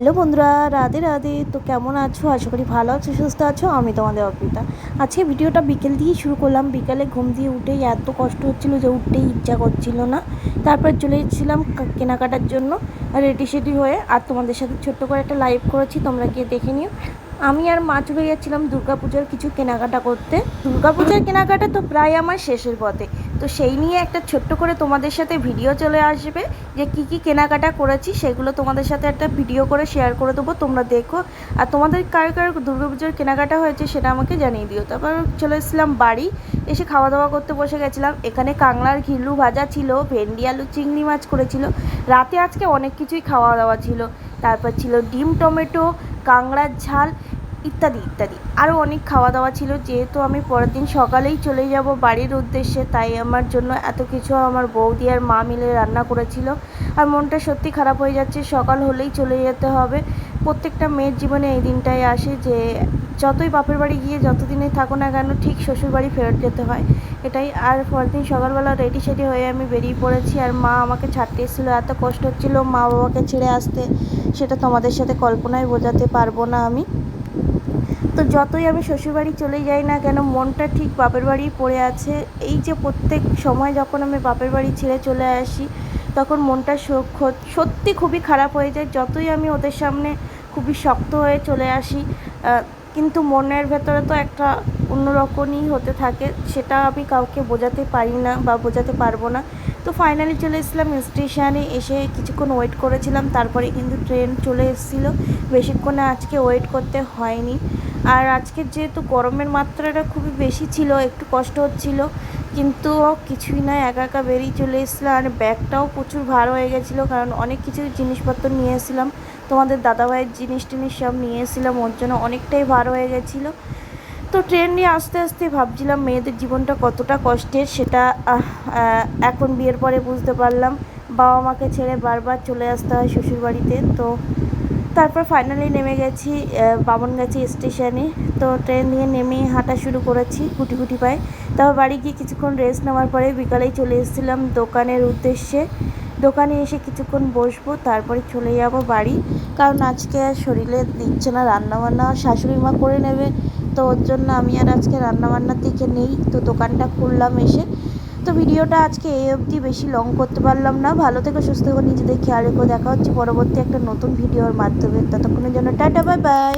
Hello বন্ধুরা, রাধে রাধে। তো কেমন আছো? আশা করি ভালো আছো, সুস্থ আছো? আমি তোমাদের অর্পিতা আজকে ভিডিওটা বিকেল দিয়েই শুরু করলাম। বিকালে ঘুম দিয়ে উঠেই এত কষ্ট হচ্ছিল যে উঠতেই ইচ্ছা করছিল না। তারপর চলে এসেছিলাম কেনাকাটার জন্য রেডি সেডি হয়ে। আর তোমাদের সাথে ছোট্ট করে একটা লাইভ করেছি, তোমরা গিয়ে দেখে নিও। আমি আর মা চলে যাচ্ছিলাম দুর্গাপূজার কিছু কেনাকাটা করতে। দুর্গাপূজার কেনাকাটা তো প্রায় আমার শেষের পথে। তো সেই নিয়ে একটা ছোট্ট করে তোমাদের সাথে ভিডিও চলে আসবে যে কি কি কেনাকাটা করেছি, সেগুলো তোমাদের সাথে একটা ভিডিও করে শেয়ার করে দেবো, তোমরা দেখো। আর তোমাদের কার কার দুর্গাপুজোর কেনাকাটা হয়েছে সেটা আমাকে জানিয়ে দিও। তারপর চলে এসেছিলাম বাড়ি, এসে খাওয়া দাওয়া করতে বসে গেছিলাম। এখানে কাংলার ঘিলু ভাজা ছিল, ভেন্ডি আলু চিংড়ি মাছ করেছিল। রাতে আজকে অনেক কিছুই খাওয়া দাওয়া ছিল। তারপর ছিল ডিম টমেটো কাংড়ার ঝাল ইত্যাদি ইত্যাদি। আরও অনেক খাওয়া দাওয়া ছিল, যেহেতু আমি পরের দিন সকালেই চলে যাব বাড়ির উদ্দেশ্যে, তাই আমার জন্য এত কিছু আমার বৌদি আর মা মিলে রান্না করেছিল। আর মনটা সত্যি খারাপ হয়ে যাচ্ছে, সকাল হলেই চলে যেতে হবে। প্রত্যেকটা মেয়ের জীবনে এই দিনটাই আসে যে, যতই বাপের বাড়ি গিয়ে যতদিনে থাকো না কেন, ঠিক শ্বশুর বাড়ি ফেরত যেতে হয়। এটাই। আর পরের দিন সকালবেলা রেডি সেডি হয়ে আমি বেরিয়ে পড়েছি, আর মা আমাকে ছাড়তে এসেছিল। এত কষ্ট হচ্ছিল মা বাবাকে ছেড়ে আসতে, সেটা তোমাদের সাথে কল্পনায় বোঝাতে পারব না আমি। তো যতই আমি শ্বশুরবাড়ি চলে যাই না কেন, মনটা ঠিক বাপের বাড়ি পড়ে আছে। এই যে প্রত্যেক সময় যখন আমি বাপের বাড়ি ছেড়ে চলে আসি, তখন মনটা সত্যি খুবই খারাপ হয়ে যায়। যতই আমি ওদের সামনে খুবই শক্ত হয়ে চলে আসি কিন্তু মনের ভেতরে তো একটা অন্যরকমই হতে থাকে। সেটা আমি কাউকে বোঝাতে পারি না বা বোঝাতে পারব না। তো ফাইনালি চলে এসেছিলাম স্টেশনে এসে কিছুক্ষণ ওয়েট করেছিলাম। তারপরে কিন্তু ট্রেন চলে এসেছিল। বেশিক্ষণে আজকে ওয়েট করতে হয়নি। আর আজকে যেহেতু গরমের মাত্রাটা খুবই বেশি ছিল, একটু কষ্ট হচ্ছিল, কিন্তু কিছুই না, একা একা বেরিয়ে চলে এসেছিলাম আর ব্যাগটাও প্রচুর ভার হয়ে গেছিল, কারণ অনেক কিছু জিনিসপত্র নিয়ে এসেছিলাম। তোমাদের দাদাভাইয়ের জিনিস টিনিস সব নিয়ে এসেছিলাম, ওর জন্য অনেকটাই ভার হয়ে গেছিল। তো ট্রেন নিয়ে আস্তে আস্তে ভাবছিলাম মেয়েদের জীবনটা কতটা কষ্টের, সেটা এখন বিয়ের পরে বুঝতে পারলাম। বাবা মাকে ছেড়ে বারবার চলে আসতে হয় শ্বশুরবাড়িতে, তো তারপর ফাইনালি নেমে গেছি বামনগাছি স্টেশনে তো ট্রেন নিয়ে নেমে হাঁটা শুরু করেছি, গুটি গুটি পায়ে। তারপর বাড়ি গিয়ে কিছুক্ষণ রেস্ট নেওয়ার পরে বিকালেই চলে এসেছিলাম দোকানের উদ্দেশ্যে। দোকানে এসে কিছুক্ষণ বসবো, তারপরে চলে যাব বাড়ি। কারণ আজকে আর শরীরে দিচ্ছে না রান্নাবান্না, শাশুড়ি মা করে নেবে। তো ওর জন্য আমি আর আজকে রান্নাবান্নার দিকে নেই। তো দোকানটা খুললাম এসে। তো ভিডিওটা আজকে এই অবধি। বেশি লং করতে পারলাম না। ভালো থেকে, সুস্থ হয়ে নিজেদের খেয়াল রেখো। দেখা হচ্ছে পরবর্তী একটা নতুন ভিডিওর মাধ্যমে। ততক্ষণের জন্য টাটা বাই বাই